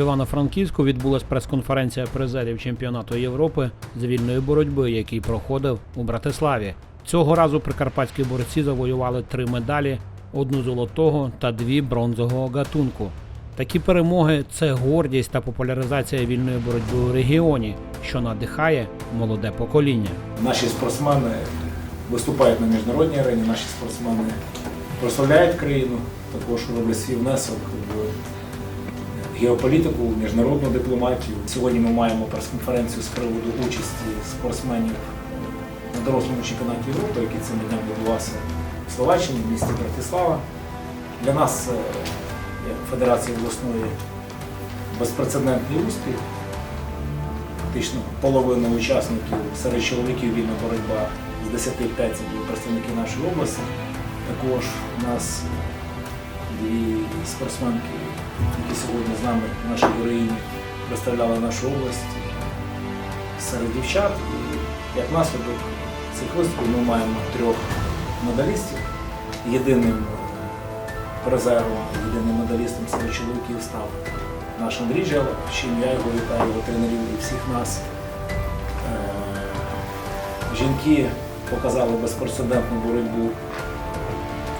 В Івано-Франківську відбулась прес-конференція призерів чемпіонату Європи з вільної боротьби, який проходив у Братиславі. Цього разу прикарпатські борці завоювали три медалі: одну золотого та дві бронзового гатунку. Такі перемоги це гордість та популяризація вільної боротьби у регіоні, що надихає молоде покоління. Наші спортсмени виступають на міжнародній арені, наші спортсмени прославляють країну, також роблять свій внесок в геополітику, міжнародну дипломатію. Сьогодні ми маємо прес-конференцію з приводу участі спортсменів на дорослому чемпіонаті Європи, який цими днями відбувався в Словаччині, в місті Братислава. Для нас, е, як Федерації обласної, безпрецедентний успіх. Фактично половина учасників серед чоловіків вільна боротьба з 10 5 це були представники нашої області. Також у нас дві спортсменки, які сьогодні з нами, наші героїні, представляли нашу область серед дівчат. І як наслідок цих виступів ми маємо трьох медалістів. Єдиним призером, єдиним медалістом серед чоловіків став наш Андрій Джелов, чим я його вітаю, його тренерів і всіх нас. Е, Жінки показали безпрецедентну боротьбу,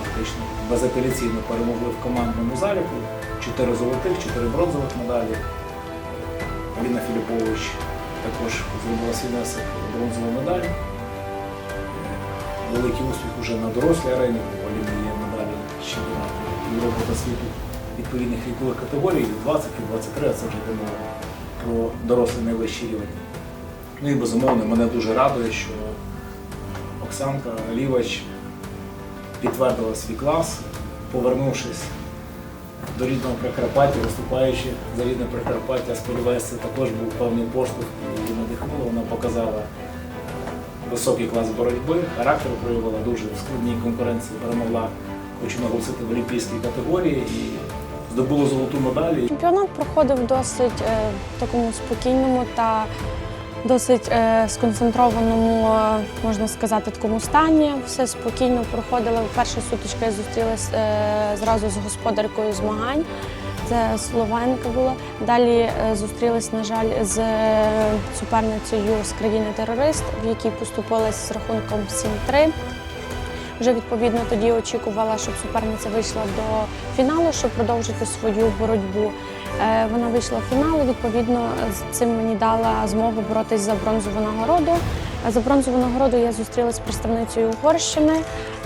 фактично безапеляційно перемогли в командному заліку. Чотири золотих, чотири бронзових медалі. Аліна Філіпович також зробила свій бронзову медаль. Великий успіх уже на дорослій арені, в Аліни є медалі чемпіонату Європи та світу відповідних вікових категорій 20 і 23, а це вже йде мова про дорослий найвищий рівень. Ну і безумовно, мене дуже радує, що Оксанка Лівач підтвердила свій клас, повернувшись до рідного Прикарпаття, виступаючи за рідне Прикарпаття, сподіваюся, також був певний поштовх і надихнуло. Вона показала високий клас боротьби, характер проявила дуже в складній конкуренції, перемогла, хочу наголосити, в олімпійській категорії і здобула золоту медаль. Чемпіонат проходив досить е, в такому спокійному та досить е, сконцентрованому, е, можна сказати, такому стані. Все спокійно проходило. Перша сутичка я зустрілася е, зразу з господаркою змагань. Це Словенка була. Далі зустрілась, на жаль, з суперницею з країни-терорист, в якій поступилась з рахунком 7-3. Вже відповідно тоді очікувала, щоб суперниця вийшла до фіналу, щоб продовжити свою боротьбу. Е, Вона вийшла в фінал, відповідно, цим мені дала змогу боротись за бронзову нагороду. Е, За бронзову нагороду я зустрілася з представницею Угорщини.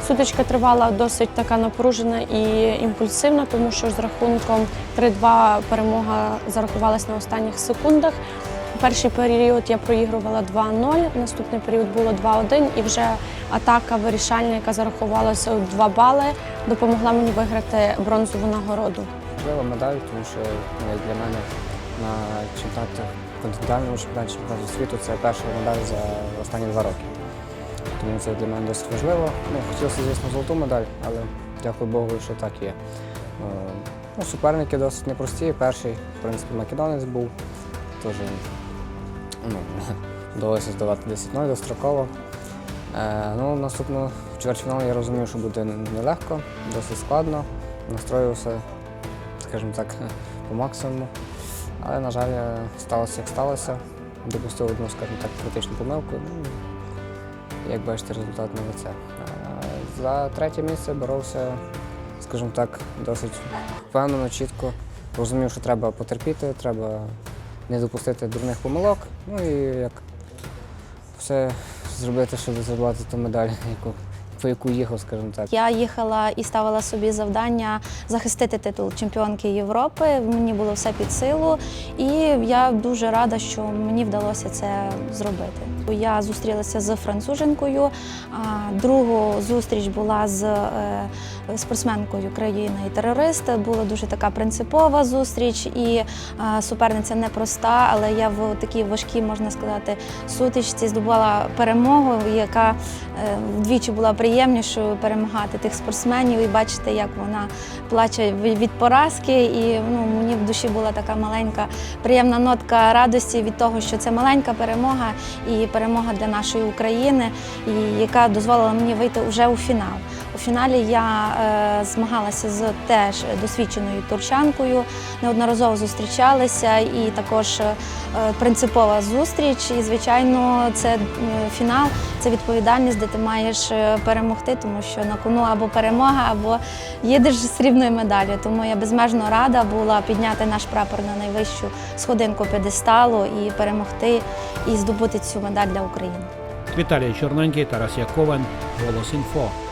Сутичка тривала досить така напружена і імпульсивна, тому що з рахунком 3-2 перемога зарахувалась на останніх секундах. Перший період я проігрувала 2-0, наступний період було 2-1 і вже атака вирішальна, яка зарахувалася у 2 бали, допомогла мені виграти бронзову нагороду. Важлива медаль, тому що ну, для мене на чемпіонатах континентальному чемпіонаті чемпіонату світу це перша медаль за останні два роки. Тому це для мене досить важливо. Ну, хотілося, звісно, золоту медаль, але дякую Богу, що так є. Е, Ну, суперники досить непрості. Перший, в принципі, македонець був. Теж ну, вдалося здавати 10-0 достроково. Е, ну, наступну чвертьфінал я розумів, що буде нелегко, досить складно. Настроювався скажімо так, по максимуму. Але, на жаль, сталося як сталося. Допустив одну, скажімо так, критичну помилку. Ну, як бачите, результат не лице. За третє місце боровся, скажімо так, досить впевнено, чітко. Розумів, що треба потерпіти, треба не допустити дурних помилок. Ну і як все зробити, щоб здобувати ту медаль, яку, по яку їхав, скажімо так. Я їхала і ставила собі завдання захистити титул чемпіонки Європи. Мені було все під силу, і я дуже рада, що мені вдалося це зробити. Я зустрілася з француженкою. Другу зустріч була з е, спортсменкою країни терорист. Була дуже така принципова зустріч, і е, суперниця непроста, але я в такій важкій, можна сказати, сутичці здобула перемогу, яка е, вдвічі була приємнішою перемагати тих спортсменів і бачити, як вона плаче від поразки. І ну, мені в душі була така маленька приємна нотка радості від того, що це маленька перемога і перемога для нашої України, і яка дозволила мені вийти вже у фінал. У фіналі я е, змагалася з теж досвідченою турчанкою, неодноразово зустрічалися, і також е, принципова зустріч. І, звичайно, це фінал, це відповідальність, де ти маєш е, перемогти, тому що на кону або перемога, або їдеш з срібною медаллю. Тому я безмежно рада була підняти наш прапор на найвищу сходинку п'єдесталу і перемогти і здобути цю медаль для України. Віталій Чорненький, Тарас Яковен, Голос Інфо.